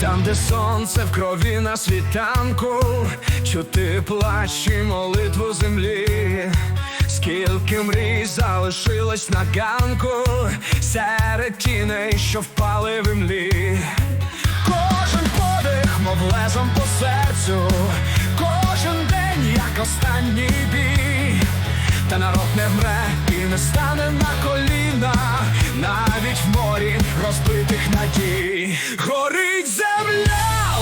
Там, де сонце в крові на світанку, чути плач і молитву землі, скільки мрій залишилось на ганку, серед тіней, що впали в імлі. Кожен подих, мов лезом по серцю, кожен день, як останній бій. Та народ не вмре і не стане на коліна, навіть в морі розбитих надій. Горить земля,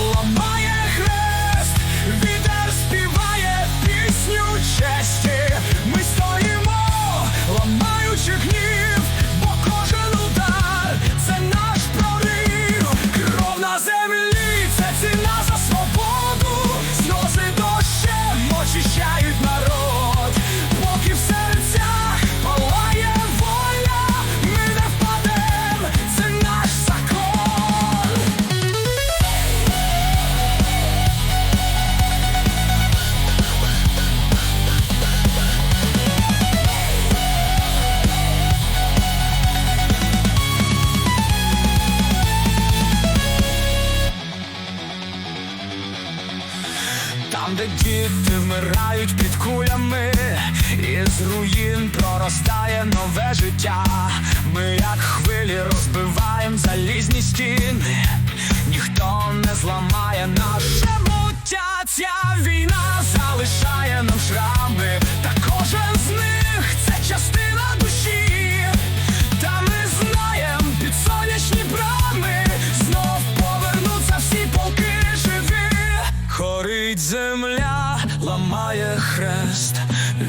вмирають під кулями, із руїн проростає нове життя. Ми, як хвилі, розбиваємо залізні стіни, ніхто не зламає наше буття. Ця війна залишає нам шрами, хрест,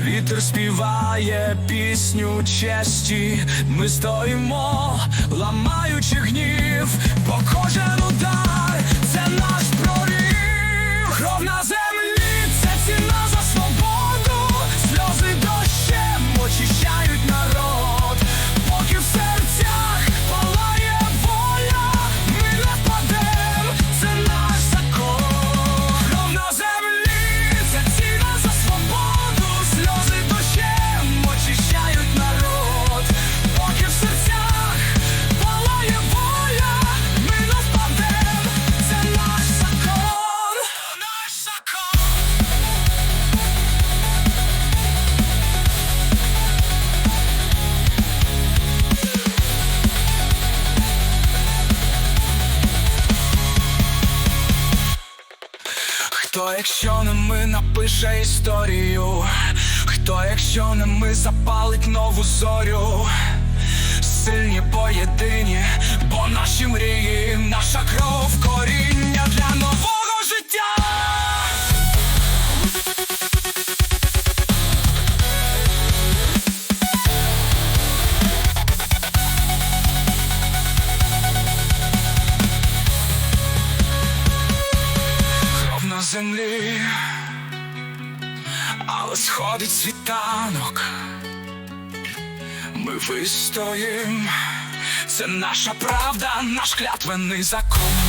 вітер співає пісню честі. Ми стоїмо, ламаючи гнів, бо кожен удар Хто, якщо не ми напише історію? Хто, якщо не ми запалить нову зорю? Сильні поєдині, бо наші мрії, наша сходить світанок. Ми вистоїм, це наша правда, наш клятвений закон.